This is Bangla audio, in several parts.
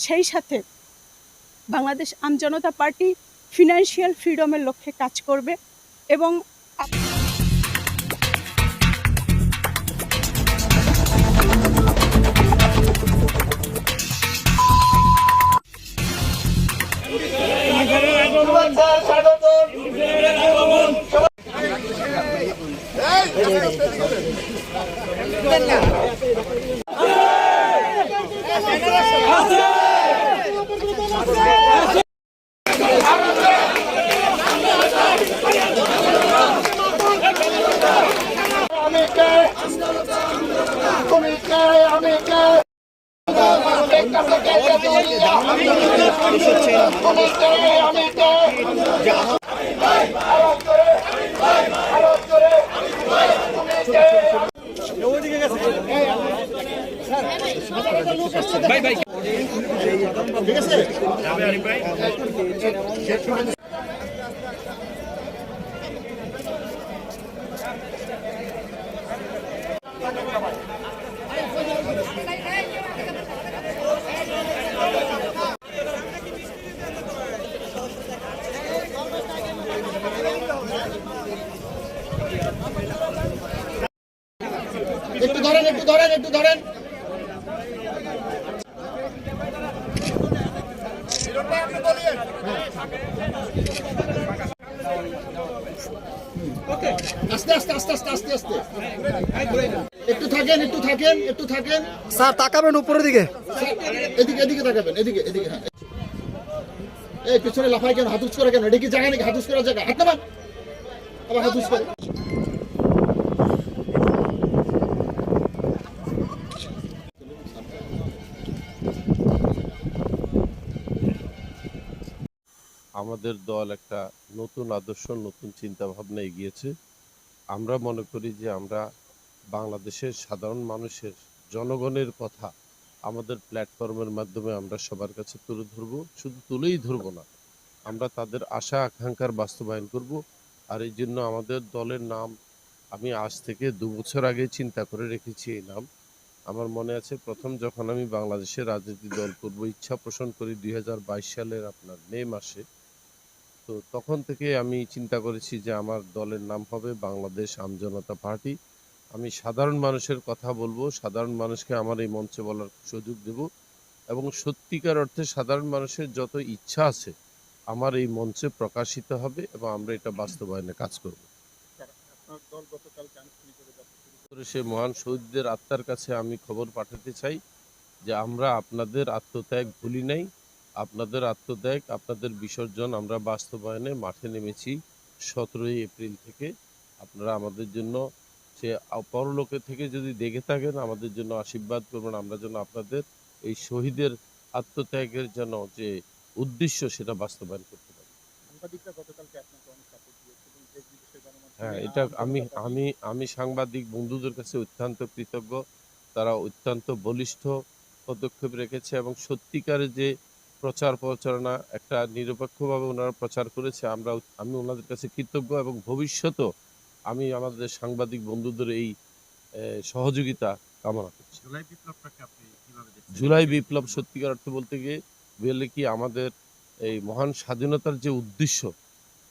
সেই সাথে বাংলাদেশ আমজনতা পার্টি ফিনান্সিয়াল ফ্রিডমের লক্ষ্যে কাজ করবে এবং তুমি কে আমি কে তুমি কে আমি কে ঠিক আছে একটু ধরেন একটু ধরেন একটু ধরেন। আস্তে আস্তে আস্তে আস্তে আস্তে আস্তে। একটু থাকেন একটু থাকেন একটু থাকেন। স্যার তাকাবেন উপরের দিকে। এদিকে এদিকে তাকাবেন এদিকে এদিকে হ্যাঁ। এই পিছনে লাফাই কেন? হাতুস করে কেন? এটা কি জায়গা নাকি? হাতুস করার জায়গা? হাত নামান। আমাদের দল একটা নতুন আদর্শ, নতুন চিন্তা ভাবনা এগিয়েছে। আমরা মনে করি যে আমরা বাংলাদেশের সাধারণ মানুষের, জনগণের কথা আমাদের প্ল্যাটফর্মের মাধ্যমে আমরা সবার কাছে তুলে ধরবো। শুধু তুলেই ধরবো না, আমরা তাদের আশা আকাঙ্ক্ষার বাস্তবায়ন করব। আর এই জন্য আমাদের দলের নাম আমি আজ থেকে দু বছর আগে চিন্তা করে রেখেছি এই নাম। আমার মনে আছে প্রথম যখন আমি বাংলাদেশের রাজনীতি দল করব, ইচ্ছা পোষণ করি দু হাজার বাইশ সালের আপনার মে মাসে। তো তখন থেকে আমি চিন্তা করেছি যে আমার দলের নাম হবে বাংলাদেশ আমজনতা পার্টি। আমি সাধারণ মানুষের কথা বলব, সাধারণ মানুষকে আমার এই মঞ্চে বলার সুযোগ দেব এবং সত্যিকার অর্থে সাধারণ মানুষের যত ইচ্ছা আছে আমার এই মঞ্চে প্রকাশিত হবে এবং আমরা এটা বাস্তবায়নে কাজ করব। সে মহান শহীদদের আত্মার কাছে আমি খবর পাঠাতে চাই যে আমরা আপনাদের আত্মত্যাগ ভুলি নাই, আপনাদের আত্মত্যাগ, আপনাদের বিসর্জন আমরা বাস্তবায়নে মাঠে নেমেছি সতেরোই এপ্রিল থেকে। আপনারা আমাদের জন্য সে পরলোকে থেকে যদি দেখে থাকেন, আমাদের জন্য আশীর্বাদ করবেন, আমরা যেন আপনাদের এই শহীদের আত্মত্যাগের যেন যে উদ্দেশ্য সেটা বাস্তবায়ন করতে পারি। হ্যাঁ এটা আমি আমি আমি সাংবাদিক বন্ধুদের কাছে অত্যন্ত কৃতজ্ঞ। তারা অত্যন্ত বলিষ্ঠ পদক্ষেপ রেখেছে এবং সত্যিকারের যে প্রচার প্রচারণা একটা নিরপেক্ষভাবে ওনারা প্রচার করেছে আমরা আমি ওনাদের কাছে কৃতজ্ঞ এবং ভবিষ্যতেও আমি আমাদের সাংবাদিক বন্ধুদের এই আহ, সহযোগিতা কামনা করছি। জুলাই বিপ্লবটাকে আপনি কীভাবে দেখছেন? জুলাই বিপ্লব সত্যিকার অর্থে বলতে গিয়ে গেলে কি আমাদের এই মহান স্বাধীনতার যে উদ্দেশ্য,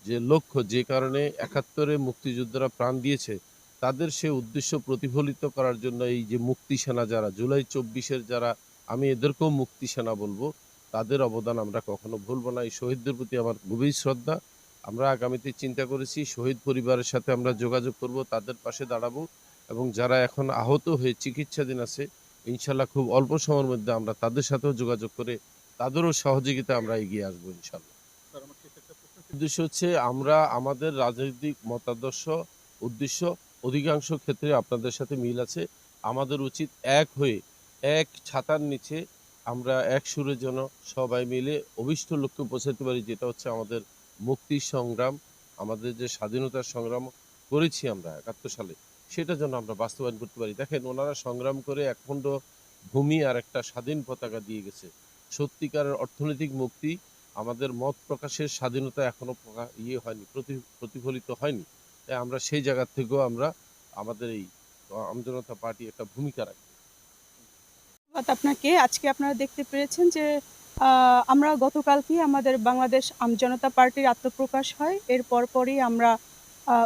যে লক্ষ্য, যে কারণে একাত্তরে মুক্তিযোদ্ধারা প্রাণ দিয়েছে, তাদের সে উদ্দেশ্য প্রতিফলিত করার জন্য এই যে মুক্তি সেনা যারা, জুলাই চব্বিশের যারা, আমি এদেরকেও মুক্তি সেনা বলব, তাদের অবদান আমরা কখনো ভুলবো না। এই শহীদদের প্রতি আমার গভীর শ্রদ্ধা। আমরা আগামীতে চিন্তা করেছি, শহীদ পরিবারের সাথে আমরা যোগাযোগ করব, তাদের পাশে দাঁড়াবো এবং যারা এখন আহত হয়ে চিকিৎসাধীন আছে, ইনশাল্লাহ খুব অল্প সময়ের মধ্যে আমরা তাদের সাথেও যোগাযোগ করে তাদেরও সহযোগিতা আমরা এগিয়ে আসব ইনশাল্লাহ। উদ্দেশ্য হচ্ছে আমরা আমাদের রাজনৈতিক মতাদর্শ উদ্দেশ্য অধিকাংশ ক্ষেত্রে আপনাদের সাথে মিল আছে। আমাদের উচিত এক হয়ে এক ছাতার নিচে আমরা এক সুরে যেন সবাই মিলে অভিষ্ট লক্ষ্যে পৌঁছাতে পারি যেটা হচ্ছে আমাদের মুক্তির সংগ্রাম আমাদের যে স্বাধীনতার সংগ্রাম করেছি আমরা একাত্তর সালে সেটা যেন আমরা বাস্তবায়ন করতে পারি। দেখেন ওনারা সংগ্রাম করে একখণ্ড ভূমি আর একটা স্বাধীন পতাকা দিয়ে গেছে। সত্যিকারের অর্থনৈতিক মুক্তি আমাদের মত প্রকাশের স্বাধীনতা এখনও ইয়ে হয়নি প্রতিফলিত হয়নি। তাই আমরা সেই জায়গা থেকেও আমরা আমাদের এই আমজনতা পার্টি একটা ভূমিকা রাখি ধন্যবাদ আপনাকে। আজকে আপনারা দেখতে পেরেছেন যে আমরা গতকালকে আমাদের বাংলাদেশ আমজনতা পার্টির আত্মপ্রকাশ হয়। এর পরপরই আমরা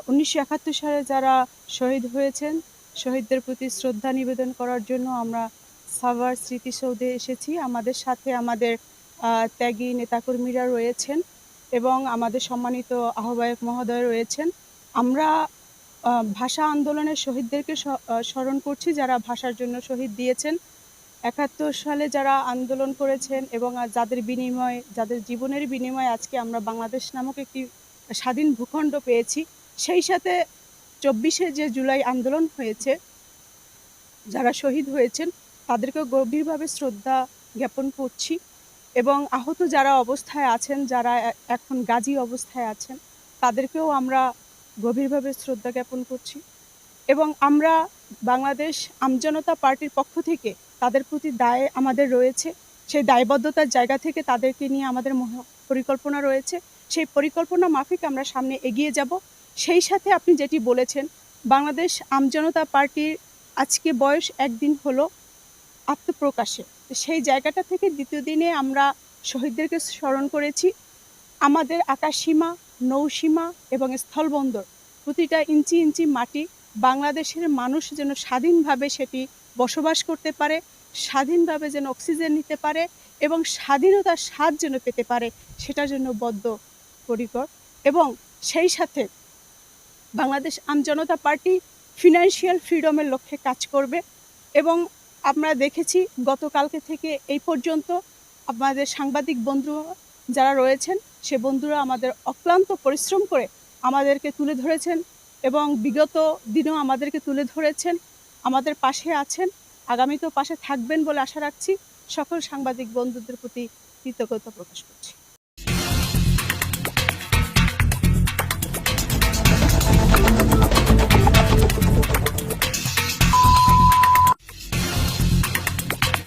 উনিশশো একাত্তর সালে যারা শহীদ হয়েছেন, শহীদদের প্রতি শ্রদ্ধা নিবেদন করার জন্য আমরা সাভার স্মৃতিসৌধে এসেছি। আমাদের সাথে আমাদের ত্যাগী নেতাকর্মীরা রয়েছেন এবং আমাদের সম্মানিত আহ্বায়ক মহোদয় রয়েছেন। আমরা ভাষা আন্দোলনের শহীদদেরকে স্মরণ করছি যারা ভাষার জন্য শহীদ দিয়েছেন। একাত্তর সালে যারা আন্দোলন করেছেন এবং যাদের বিনিময়ে, যাদের জীবনের বিনিময়ে আজকে আমরা বাংলাদেশ নামক একটি স্বাধীন ভূখণ্ড পেয়েছি, সেই সাথে চব্বিশে যে জুলাই আন্দোলন হয়েছে, যারা শহীদ হয়েছেন তাদেরকে গভীরভাবে শ্রদ্ধা জ্ঞাপন করছি এবং আহত যারা অবস্থায় আছেন, যারা এখন গাজী অবস্থায় আছেন, তাদেরকেও আমরা গভীরভাবে শ্রদ্ধা জ্ঞাপন করছি এবং আমরা বাংলাদেশ আমজনতা পার্টির পক্ষ থেকে তাদের প্রতি দায় আমাদের রয়েছে, সেই দায়বদ্ধতার জায়গা থেকে তাদেরকে নিয়ে আমাদের পরিকল্পনা রয়েছে, সেই পরিকল্পনা মাফিক আমরা সামনে এগিয়ে যাব। সেই সাথে আপনি যেটি বলেছেন, বাংলাদেশ আমজনতা পার্টির আজকে বয়স একদিন হলো আত্মপ্রকাশে। সেই জায়গাটা থেকে দ্বিতীয় দিনে আমরা শহীদদেরকে স্মরণ করেছি। আমাদের আকাশসীমা, নৌসীমা এবং স্থলবন্দর প্রতিটা ইঞ্চি ইঞ্চি মাটি বাংলাদেশের মানুষ যেন স্বাধীনভাবে সেটি বসবাস করতে পারে, স্বাধীনভাবে যেন অক্সিজেন নিতে পারে এবং স্বাধীনতার স্বাদ যেন পেতে পারে সেটার জন্য বদ্ধ, পরিকর এবং সেই সাথে বাংলাদেশ আমজনতা পার্টি ফিনান্সিয়াল ফ্রিডমের লক্ষ্যে কাজ করবে এবং আমরা দেখেছি গতকালকে থেকে এই পর্যন্ত আমাদের সাংবাদিক বন্ধু যারা রয়েছেন, সে বন্ধুরা আমাদের অক্লান্ত পরিশ্রম করে আমাদেরকে তুলে ধরেছেন এবং বিগত দিনেও আমাদেরকে তুলে ধরেছেন, আমাদের পাশে আছেন, আগামীতেও পাশে থাকবেন বলে আশা রাখছি। সকল সাংবাদিক বন্ধুদের প্রতি কৃতজ্ঞতা প্রকাশ করছি।